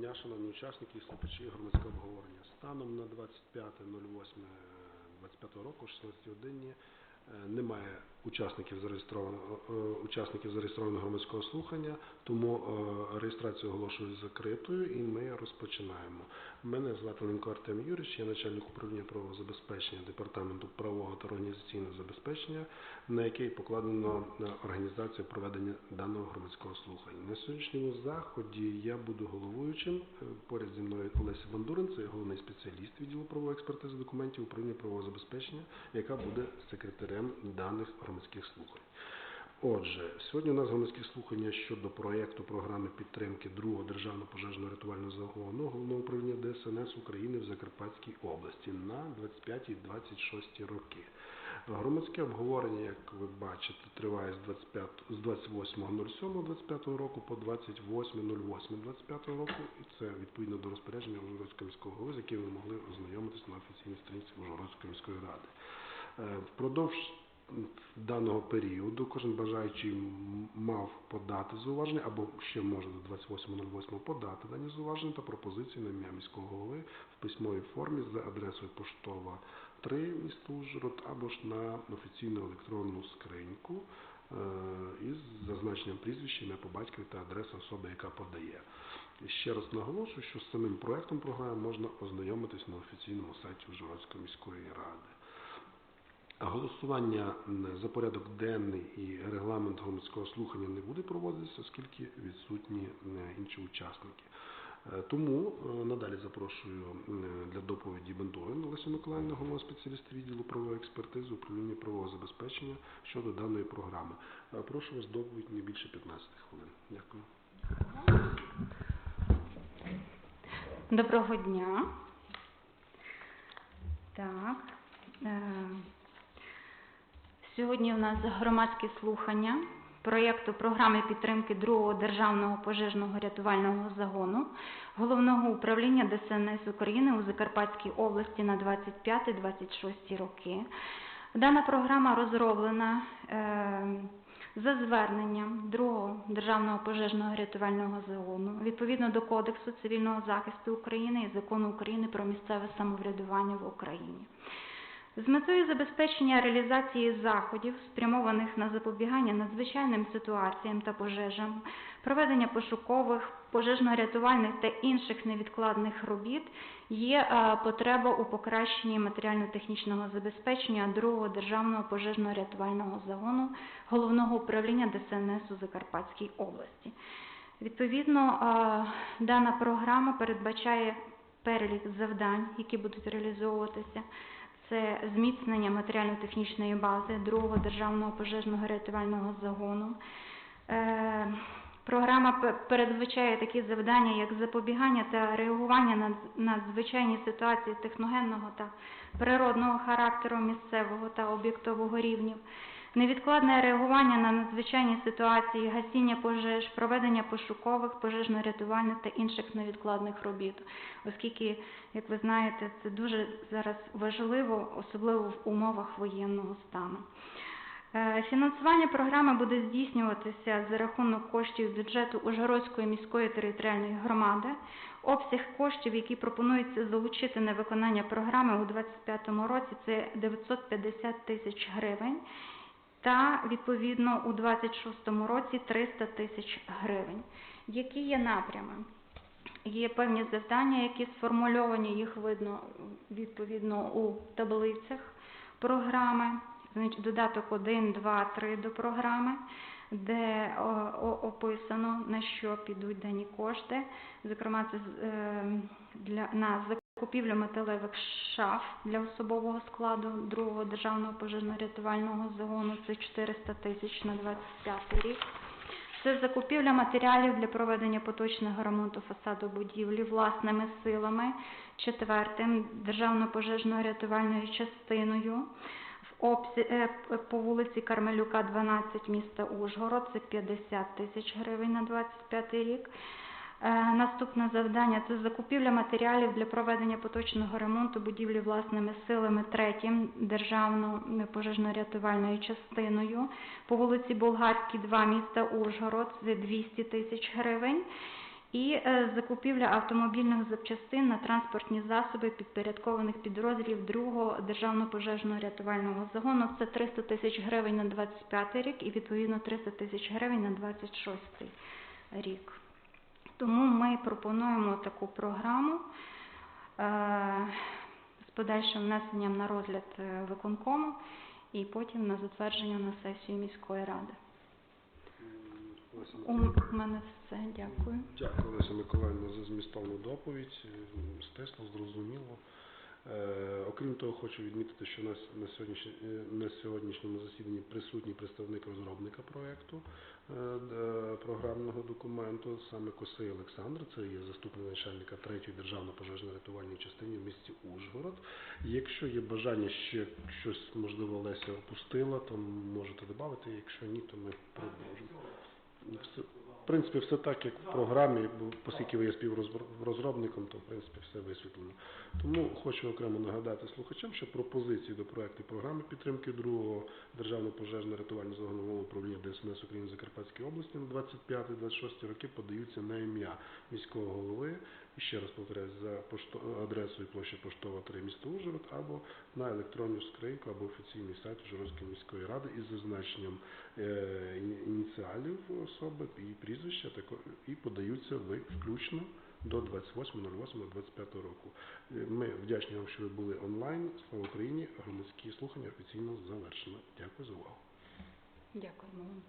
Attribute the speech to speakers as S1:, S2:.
S1: дня, шановні учасники і слухачі громадського обговорення. Станом на 25.08.25 року, 16 годині, немає учасників зареєстрованого е, учасників зареєстрованого громадського слухання, тому е, реєстрацію оголошую закритою і ми розпочинаємо. Мене звати Ленко Артем Юрійович, я начальник управління правового забезпечення департаменту правового та організаційного забезпечення, на який покладено е, організацію проведення даного громадського слухання. На сьогоднішньому заході я буду головуючим. Поряд зі мною Олеся Бандурин, це головний спеціаліст відділу правової експертизи документів управління правового забезпечення, яка буде секретарем даних громадських слухань. Отже, сьогодні у нас громадські слухання щодо проєкту програми підтримки другого державного пожежно рятувального загону головного управління ДСНС України в Закарпатській області на 25-26 роки. Громадське обговорення, як ви бачите, триває з 25 з 28.07.25 року по 28.08.25 року, і це відповідно до розпорядження Ужгородського міського голови, з яким ви могли ознайомитися на офіційній сторінці Ужгородської міської ради. Е, Впродовж даного періоду кожен бажаючий мав подати зауваження або ще може до 28.08 подати дані зауваження та пропозиції на ім'я міського голови в письмовій формі за адресою поштова 3 місто Ужгород або ж на офіційну електронну скриньку е, із зазначенням прізвища, ім'я по батькові та адреса особи, яка подає. І ще раз наголошую, що з самим проектом програми можна ознайомитись на офіційному сайті Ужгородської міської ради. Голосування за порядок денний і регламент громадського слухання не буде проводитися, оскільки відсутні інші учасники. Е, Тому е, надалі запрошую для доповіді Бендурин Олесю Миколаївну, головного спеціаліста відділу правової експертизи управління правового забезпечення щодо даної програми. Е, Прошу вас доповідь не більше 15 хвилин. Дякую.
S2: Доброго дня. Так. Сьогодні у нас громадські слухання проєкту програми підтримки другого державного пожежного рятувального загону Головного управління ДСНС України у Закарпатській області на 25-26 роки. Дана програма розроблена е, за зверненням другого державного пожежного рятувального загону відповідно до Кодексу цивільного захисту України і закону України про місцеве самоврядування в Україні. З метою забезпечення реалізації заходів, спрямованих на запобігання надзвичайним ситуаціям та пожежам, проведення пошукових, пожежно-рятувальних та інших невідкладних робіт, є е, потреба у покращенні матеріально-технічного забезпечення другого державного пожежно-рятувального загону головного управління ДСНС у Закарпатській області. Відповідно, е, дана програма передбачає перелік завдань, які будуть реалізовуватися. Це зміцнення матеріально-технічної бази другого державного пожежного рятувального загону. Е, Програма пе- передбачає такі завдання, як запобігання та реагування на надзвичайні ситуації техногенного та природного характеру місцевого та об'єктового рівнів, невідкладне реагування на надзвичайні ситуації, гасіння пожеж, проведення пошукових, пожежно-рятувальних та інших невідкладних робіт, оскільки, як ви знаєте, це дуже зараз важливо, особливо в умовах воєнного стану. Е, Фінансування програми буде здійснюватися за рахунок коштів бюджету Ужгородської міської територіальної громади. Обсяг коштів, які пропонується залучити на виконання програми у 2025 році, це 950 тисяч гривень. Та відповідно у 2026 році 300 тисяч гривень. Які є напрями? Є певні завдання, які сформульовані, їх видно відповідно у таблицях програми. Додаток 1, 2, 3 до програми, де описано, на що підуть дані кошти. Зокрема, це е, для, на закупівлю металевих шаф для особового складу другого державного пожежно-рятувального загону. Це 400 тисяч на 25 рік. Це закупівля матеріалів для проведення поточного ремонту фасаду будівлі власними силами. Четвертим державно-пожежно-рятувальною частиною е, по вулиці Кармелюка, 12 міста Ужгород. Це 50 тисяч гривень на 25 рік. Е, Наступне завдання це закупівля матеріалів для проведення поточного ремонту будівлі власними силами третім державною пожежно-рятувальною частиною по вулиці Болгарській, 2 міста Ужгород, це 200 тисяч гривень. І е, закупівля автомобільних запчастин на транспортні засоби підпорядкованих підрозділів другого державного пожежного рятувального загону. Це 300 тисяч гривень на 25 рік і відповідно 300 тисяч гривень на 26 рік. Тому ми пропонуємо таку програму е, з подальшим внесенням на розгляд е, виконкому і потім на затвердження на сесію міської ради. У мене все. Дякую.
S1: Дякую, Леся Миколаївна, за змістовну доповідь. Стисло, зрозуміло. Е, окрім того, хочу відмітити, що у нас на, сьогоднішнє- е, на сьогоднішньому засіданні присутній представник розробника проєкту е, програмного документу, саме Косий Олександр, це є заступник начальника 3-ї державної пожежно-рятувальної частини в місті Ужгород. Якщо є бажання ще щось, можливо, Леся опустила, то можете додати. Якщо ні, то ми продовжимо. Все, в принципі, все так, як в програмі, бо оскільки ви є співрозробником, то в принципі все висвітлено. Тому хочу окремо нагадати слухачам, що пропозиції до проекту програми підтримки другого державного пожежно-рятувального загального управління ДСНС України Закарпатської області на 25-26 роки подаються на ім'я міського голови. Ще раз повторяю, за пошто... адресою площа Поштова 3 місто Ужгород або на електронну скриньку або офіційний сайт Ужгородської міської ради із зазначенням е, ініціалів особи і прізвища тако- і подаються ви включно до 28.08.25 року. Е, Ми вдячні вам, що ви були онлайн. Слава Україні! Громадські слухання офіційно завершено. Дякую за увагу.
S2: Дякуємо вам.